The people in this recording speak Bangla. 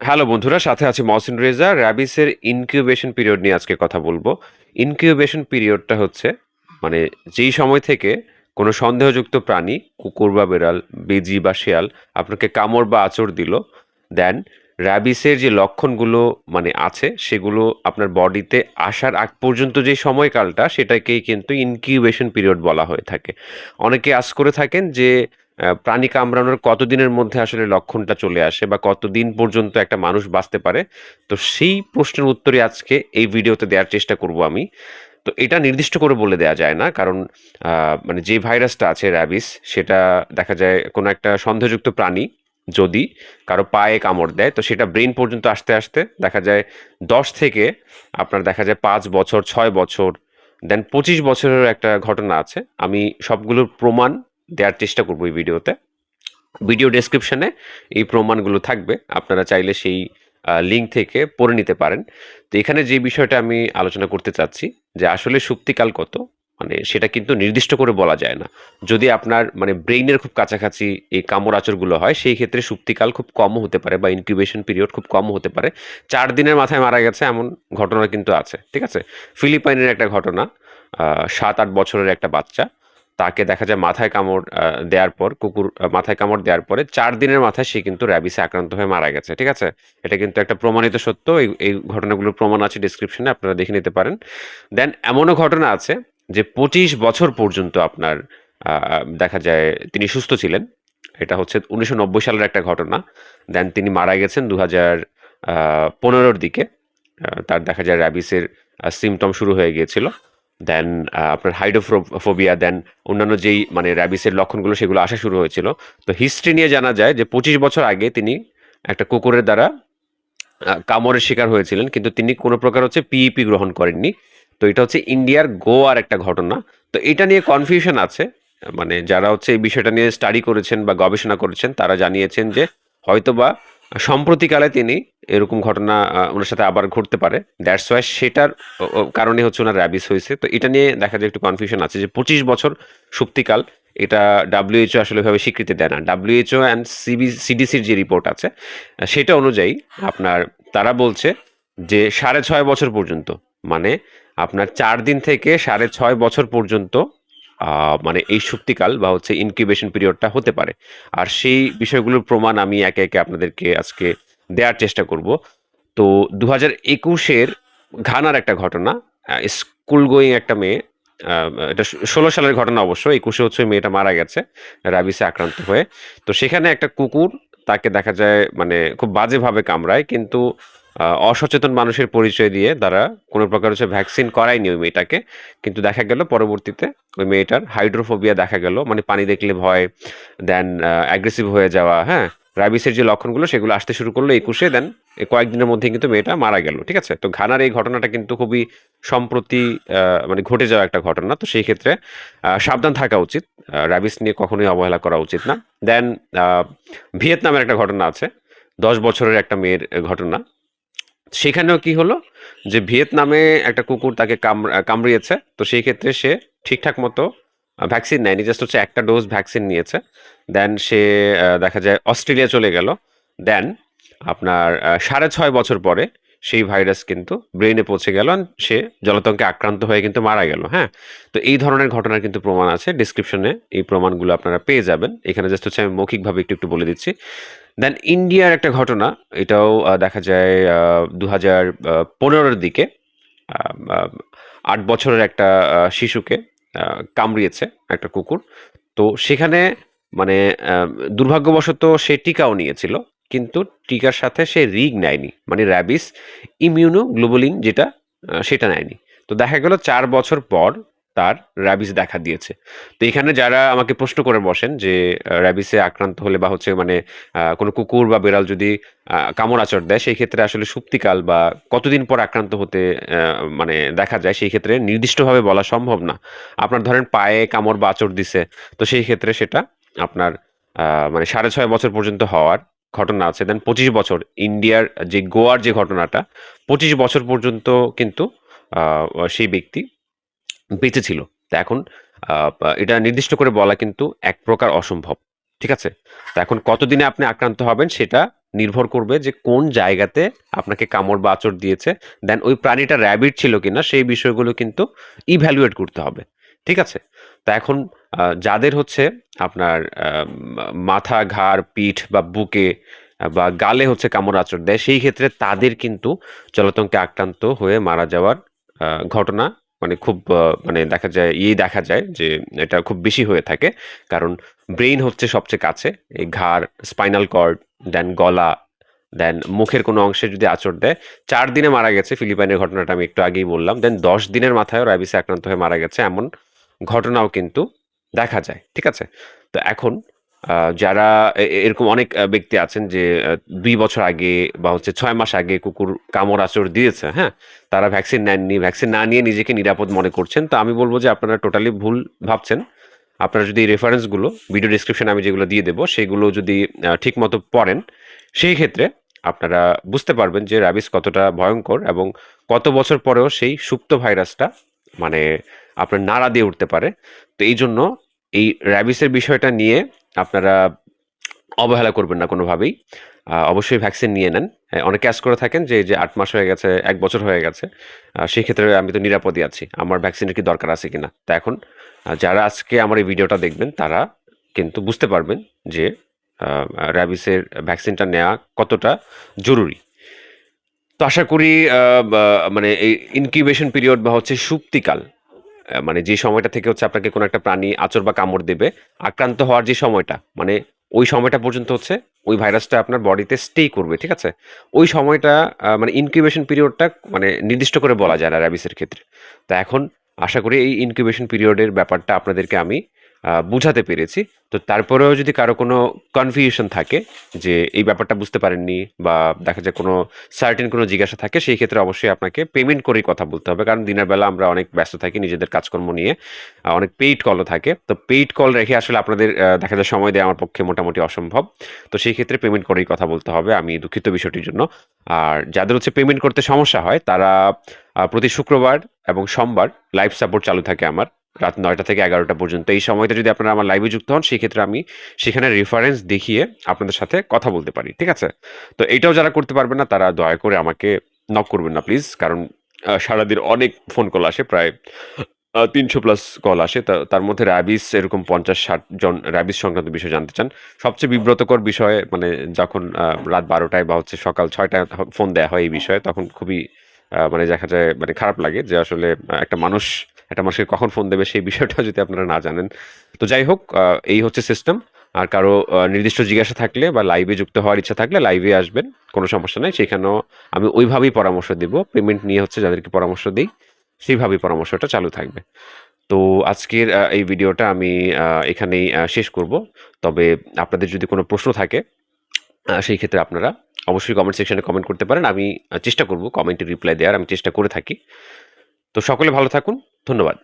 হ্যালো বন্ধুরা, সাথে আছে মহসিন রেজা। র্যাবিসের ইনকিউবেশন পিরিয়ড নিয়ে আজকে কথা বলব। ইনকিউবেশন পিরিয়ডটা হচ্ছে মানে যেই সময় থেকে কোনো সন্দেহযুক্ত প্রাণী, কুকুর বা বেড়াল, বেজি বা শেয়াল আপনাকে কামড় বা আঁচড় দিল দেন র্যাবিসের যে লক্ষণগুলো মানে আছে, সেগুলো আপনার বডিতে আসার আগ পর্যন্ত যে সময়কালটা, সেটাকেই কিন্তু ইনকিউবেশন পিরিয়ড বলা হয়ে থাকে। অনেকে আশ করে থাকেন যে প্রাণী কামড়ানোর কতদিনের মধ্যে আসলে লক্ষণটা চলে আসে বা কতদিন পর্যন্ত একটা মানুষ বাঁচতে পারে? তো সেই প্রশ্নের উত্তরে আজকে এই ভিডিওতে দেওয়ার চেষ্টা করব আমি। তো এটা নির্দিষ্ট করে বলে দেওয়া যায় না, কারণ মানে যে ভাইরাসটা আছে র্যাবিস, সেটা দেখা যায় কোনো একটা সন্দেহযুক্ত প্রাণী যদি কারও পায়ে কামড় দেয়, তো সেটা ব্রেন পর্যন্ত আসতে আসতে দেখা যায় দশ থেকে আপনার দেখা যায় পাঁচ বছর, ছয় বছর, দেন পঁচিশ বছরের একটা ঘটনা আছে। আমি সবগুলোর প্রমাণ দেওয়ার চেষ্টা করব এই ভিডিওতে। ভিডিও ডেসক্রিপশানে এই প্রমাণগুলো থাকবে। আপনারা চাইলে সেই লিঙ্ক থেকে পড়ে নিতে পারেন। তো এখানে যে বিষয়টা আমি আলোচনা করতে চাচ্ছি, যে আসলে সুপ্তিকাল কত? মানে সেটা কিন্তু নির্দিষ্ট করে বলা যায় না। যদি আপনার মানে ব্রেইনের খুব কাছাকাছি এই কামড় আচরগুলো হয়, সেই ক্ষেত্রে সুপ্তিকাল খুব কমও হতে পারে বা ইনকিউবেশন পিরিয়ড খুব কমও হতে পারে। চার দিনের মাথায় মারা গেছে এমন ঘটনা কিন্তু আছে, ঠিক আছে? ফিলিপাইনের একটা ঘটনা সাত আট বছরের একটা বাচ্চা। তাকে দেখা যায় মাথায় কামড় দেওয়ার পর, কুকুর মাথায় কামড় দেওয়ার পরে চার দিনের মাথায় সে কিন্তু র্যাবিসে আক্রান্ত হয়ে মারা গেছে, ঠিক আছে? এটা কিন্তু একটা প্রমাণিত সত্য, এই এই ঘটনাগুলোর প্রমাণ আছে ডিসক্রিপশনে আপনারা দেখে নিতে পারেন। দেন এমনও ঘটনা আছে যে পঁচিশ বছর পর্যন্ত আপনার দেখা যায় তিনি সুস্থ ছিলেন। এটা হচ্ছে উনিশশো নব্বই সালের একটা ঘটনা। দেন তিনি মারা গেছেন দু হাজার পনেরোর দিকে। তার দেখা যায় র্যাবিসের সিমটম শুরু হয়ে গিয়েছিল। দেন আপনার হাইড্রোফোবিয়া দেন অন্যান্য যেই মানে র্যাবিসের লক্ষণগুলো, সেগুলো আসা শুরু হয়েছিল। তো হিস্ট্রি নিয়ে জানা যায় যে পঁচিশ বছর আগে তিনি একটা কুকুরের দ্বারা কামড়ের শিকার হয়েছিলেন, কিন্তু তিনি কোনো প্রকার হচ্ছে পিইপি গ্রহণ করেননি। তো এটা হচ্ছে ইন্ডিয়ার গোয়ার একটা ঘটনা। তো এটা নিয়ে কনফিউশন আছে। মানে যারা হচ্ছে এই বিষয়টা নিয়ে স্টাডি করেছেন বা গবেষণা করেছেন, তারা জানিয়েছেন যে হয়তোবা সম্প্রতিকালে তিনি এরকম ঘটনা ওনার সাথে আবার ঘটতে পারে। দ্যাটস ওয়াই সেটার কারণে হচ্ছে ওনার র্যাবিস হয়েছে। তো এটা নিয়ে দেখা যায় একটু কনফিউশন আছে যে পঁচিশ বছর সুপ্তিকাল, এটা ডাব্লিউএইচও আসলে ভাবে স্বীকৃতি দেয় না। ডাব্লিউএইচও অ্যান্ড সিবি সিডিসির যে রিপোর্ট আছে সেটা অনুযায়ী আপনার, তারা বলছে যে সাড়ে ছয় বছর পর্যন্ত। মানে আপনার চার দিন থেকে সাড়ে ছয় বছর পর্যন্ত মানে এই সুপ্তিকাল বা হচ্ছে ইনকিউবেশন পিরিয়ডটা হতে পারে। আর সেই বিষয়গুলোর প্রমাণ আমি একে একে আপনাদেরকে আজকে দেওয়ার চেষ্টা করব। তো দু হাজার একুশের ঘানার একটা ঘটনা স্কুল গোয়িং একটা মেয়ে এটা ষোলো সালের ঘটনা অবশ্য, একুশে হচ্ছে মেয়েটা মারা গেছে, রাবিসে আক্রান্ত হয়ে। তো সেখানে একটা কুকুর তাকে দেখা যায় মানে খুব বাজেভাবে কামড়ায়, কিন্তু অসচেতন মানুষের পরিচয় দিয়ে তারা কোনো প্রকার হচ্ছে ভ্যাকসিন করায়নি ওই মেয়েটাকে। কিন্তু দেখা গেল পরবর্তীতে ওই মেয়েটার হাইড্রোফোবিয়া দেখা গেল। মানে পানি দেখলে ভয় দেন অ্যাগ্রেসিভ হয়ে যাওয়া হ্যাঁ? র্যাবিসের যে লক্ষণগুলো সেগুলো আসতে শুরু করল একুশে দেন কয়েকদিনের মধ্যে কিন্তু মেয়েটা মারা গেল, ঠিক আছে? তো ঘানার এই ঘটনাটা কিন্তু খুবই সম্প্রতি মানে ঘটে যাওয়া একটা ঘটনা। তো সেই ক্ষেত্রে সাবধান থাকা উচিত। র্যাবিস নিয়ে কখনোই অবহেলা করা উচিত না। দেন ভিয়েতনামের একটা ঘটনা আছে। দশ বছরের একটা মেয়ের ঘটনা। সেখানেও কি হলো? যে ভিয়েতনামে একটা কুকুর তাকে কামড়- কামড়িয়েছে, তো সেই ক্ষেত্রে সে ঠিকঠাক মতো ভ্যাকসিন নেয়নি জাস্ট হচ্ছে একটা ডোজ ভ্যাকসিন নিয়েছে। দেন সে দেখা যায় অস্ট্রেলিয়া চলে গেল। দেন আপনার সাড়ে ছয় বছর পরে সেই ভাইরাস কিন্তু ব্রেনে পৌঁছে গেল সে জলাতঙ্কে আক্রান্ত হয়ে কিন্তু মারা গেল হ্যাঁ? তো এই ধরনের ঘটনার কিন্তু প্রমাণ আছে ডিসক্রিপশনে এই প্রমাণগুলো আপনারা পেয়ে যাবেন। এখানে জাস্ট হচ্ছে আমি মৌখিকভাবে একটু একটু বলে দিচ্ছি। দেন ইন্ডিয়ার একটা ঘটনা, এটাও দেখা যায় দু হাজার পনেরোর দিকে আট বছরের একটা শিশুকে কামড়িয়েছে একটা কুকুর। তো সেখানে মানে দুর্ভাগ্যবশত সে টিকাও নিয়েছিল কিন্তু টিকার সাথে সে রিগ নেয়নি। মানে র্যাবিস ইমিউনো গ্লোবুলিন যেটা সেটা নেয়নি। তো দেখা গেল চার বছর পর তার র্যাবিস দেখা দিয়েছে। তো এখানে যারা আমাকে প্রশ্ন করে বসেন যে র্যাবিসে আক্রান্ত হলে বা হচ্ছে মানে কোনো কুকুর বা বেড়াল যদি কামড় আচর দেয়, সেই ক্ষেত্রে আসলে সুপ্তিকাল বা কতদিন পর আক্রান্ত হতে মানে দেখা যায়, সেই ক্ষেত্রে নির্দিষ্টভাবে বলা সম্ভব না। আপনার ধরেন পায়ে কামড় বা আচর দিছে, তো সেই ক্ষেত্রে সেটা আপনার মানে সাড়ে ছয় বছর পর্যন্ত হওয়ার ঘটনা আছে দেন পঁচিশ বছর, ইন্ডিয়ার যে গোয়ার যে ঘটনাটা, পঁচিশ বছর পর্যন্ত কিন্তু সেই ব্যক্তি বেঁচে ছিল। তা এখন এটা নির্দিষ্ট করে বলা কিন্তু এক প্রকার অসম্ভব, ঠিক আছে? তা এখন কতদিনে আপনি আক্রান্ত হবেন সেটা নির্ভর করবে যে কোন জায়গাতে আপনাকে কামড় বা আঁচড় দিয়েছে দেন ওই প্রাণীটা র্যাবিট ছিল কিনা, সেই বিষয়গুলো কিন্তু ইভ্যালুয়েট করতে হবে, ঠিক আছে? তা এখন যাদের হচ্ছে আপনার মাথা, ঘাড়, পিঠ বা বুকে বা গালে হচ্ছে কামড় আচর দেয়, সেই ক্ষেত্রে তাদের কিন্তু জলাতঙ্কে আক্রান্ত হয়ে মারা যাওয়ার ঘটনা মানে খুব মানে দেখা যায় ইয়ে দেখা যায় যে এটা খুব বেশি হয়ে থাকে। কারণ ব্রেইন হচ্ছে সবচেয়ে কাছে, এই ঘাড়, স্পাইনাল কর্ড, দেন গলা, দেন মুখের কোনো অংশে যদি আঁচড় দেয়, চার দিনে মারা গেছে ফিলিপাইনের ঘটনাটা আমি একটু আগেই বললাম, দেন দশ দিনের মাথায়ও র্যাবিসে আক্রান্ত হয়ে মারা গেছে, এমন ঘটনাও কিন্তু দেখা যায়, ঠিক আছে? তো এখন যারা এরকম অনেক ব্যক্তি আছেন যে দুই বছর আগে বা হচ্ছে ছয় মাস আগে কুকুর কামড় আচর দিয়েছে হ্যাঁ? তারা ভ্যাকসিন নেননি ভ্যাকসিন না নিয়ে নিজেকে নিরাপদ মনে করছেন। তো আমি বলব যে আপনারা টোটালি ভুল ভাবছেন। আপনারা যদি রেফারেন্সগুলো ভিডিও ডিসক্রিপশনে আমি যেগুলো দিয়ে দেবো, সেগুলো যদি ঠিক মতো পড়েন, সেই ক্ষেত্রে আপনারা বুঝতে পারবেন যে র্যাবিস কতটা ভয়ঙ্কর এবং কত বছর পরেও সেই সুপ্ত ভাইরাসটা মানে আপনার নাড়া দিয়ে উঠতে পারে। তো এই জন্য এই র্যাবিসের বিষয়টা নিয়ে আপনারা অবহেলা করবেন না কোনোভাবেই। অবশ্যই ভ্যাকসিন নিয়ে নেন। হ্যাঁ, অনেকে আস করে থাকেন যে যে আট মাস হয়ে গেছে এক বছর হয়ে গেছে সেই ক্ষেত্রে আমি তো নিরাপদে আছি আমার ভ্যাকসিনের কি দরকার আছে কিনা? তা এখন যারা আজকে আমার এই ভিডিওটা দেখবেন তারা কিন্তু বুঝতে পারবেন যে র্যাবিসের ভ্যাকসিনটা নেওয়া কতটা জরুরি। তো আশা করি মানে এই ইনকিউবেশন পিরিয়ড বা হচ্ছে সুপ্তিকাল মানে যে সময়টা থেকে হচ্ছে আপনাকে কোনো একটা প্রাণী আচর বা কামড় দেবে, আক্রান্ত হওয়ার যে সময়টা মানে ওই সময়টা পর্যন্ত হচ্ছে ওই ভাইরাসটা আপনার বডিতে স্টে করবে, ঠিক আছে? ওই সময়টা মানে ইনকিউবেশন পিরিয়ডটা মানে নির্দিষ্ট করে বলা যায় না র্যাবিসের ক্ষেত্রে। তা এখন আশা করি এই ইনকিউবেশন পিরিয়ডের ব্যাপারটা আপনাদেরকে আমি বুঝাতে পেরেছি। তো তারপরেও যদি কারও কোনো কনফিউশন থাকে যে এই ব্যাপারটা বুঝতে পারেননি বা দেখা যায় কোনো সার্টেন কোনো জিজ্ঞাসা থাকে, সেই ক্ষেত্রে অবশ্যই আপনাকে পেমেন্ট করেই কথা বলতে হবে। কারণ দিনের বেলা আমরা অনেক ব্যস্ত থাকি, নিজেদের কাজকর্ম নিয়ে অনেক পেইড কলও থাকে। তো পেইড কল রেখে আসলে আপনাদের দেখা যায় সময় দেওয়া আমার পক্ষে মোটামুটি অসম্ভব। তো সেই ক্ষেত্রে পেমেন্ট করেই কথা বলতে হবে আমি দুঃখিত বিষয়টির জন্য। আর যাদের হচ্ছে পেমেন্ট করতে সমস্যা হয়, তারা প্রতি শুক্রবার এবং সোমবার লাইভ সাপোর্ট চালু থাকে আমার। রাত নয়টা থেকে এগারোটা পর্যন্ত। এই সময়টা যদি আপনারা আমার লাইভে যুক্ত হন সেই ক্ষেত্রে আমি সেখানে রেফারেন্স দেখিয়ে আপনাদের সাথে কথা বলতে পারি, ঠিক আছে? তো এটাও যারা করতে পারবেন না, তারা দয়া করে আমাকে নক করবেন না প্লিজ কারণ সারাদিন অনেক ফোন কল আসে, প্রায় তিনশো প্লাস কল আসে। তার মধ্যে র্যাবিস এরকম পঞ্চাশ ষাট জন র্যাবিস সংক্রান্ত বিষয় জানতে চান, সবচেয়ে বিব্রতকর বিষয়ে মানে যখন রাত বারোটায় বা হচ্ছে সকাল ছয়টায় ফোন দেওয়া হয় এই বিষয়ে, তখন খুবই মানে দেখা যায় মানে খারাপ লাগে যে আসলে একটা মানুষ একটা মানুষকে কখন ফোন দেবে সেই বিষয়টা যদি আপনারা না জানেন। তো যাই হোক এই হচ্ছে সিস্টেম আর কারও নির্দিষ্ট জিজ্ঞাসা থাকলে বা লাইভে যুক্ত হওয়ার ইচ্ছা থাকলে লাইভে আসবেন, কোনো সমস্যা নাই। সেখানেও আমি ওইভাবেই পরামর্শ দেব। পেমেন্ট নিয়ে হচ্ছে যাদেরকে পরামর্শ দিই, সেইভাবেই পরামর্শটা চালু থাকবে। তো আজকের এই ভিডিওটা আমি এখানেই শেষ করব। তবে আপনাদের যদি কোনো প্রশ্ন থাকে সেই ক্ষেত্রে আপনারা অবশ্যই কমেন্ট সেকশনে কমেন্ট করতে পারেন। আমি চেষ্টা করব কমেন্টে রিপ্লাই দেওয়ার। আমি চেষ্টা করে থাকি। তো সকলে ভালো থাকুন। ধন্যবাদ।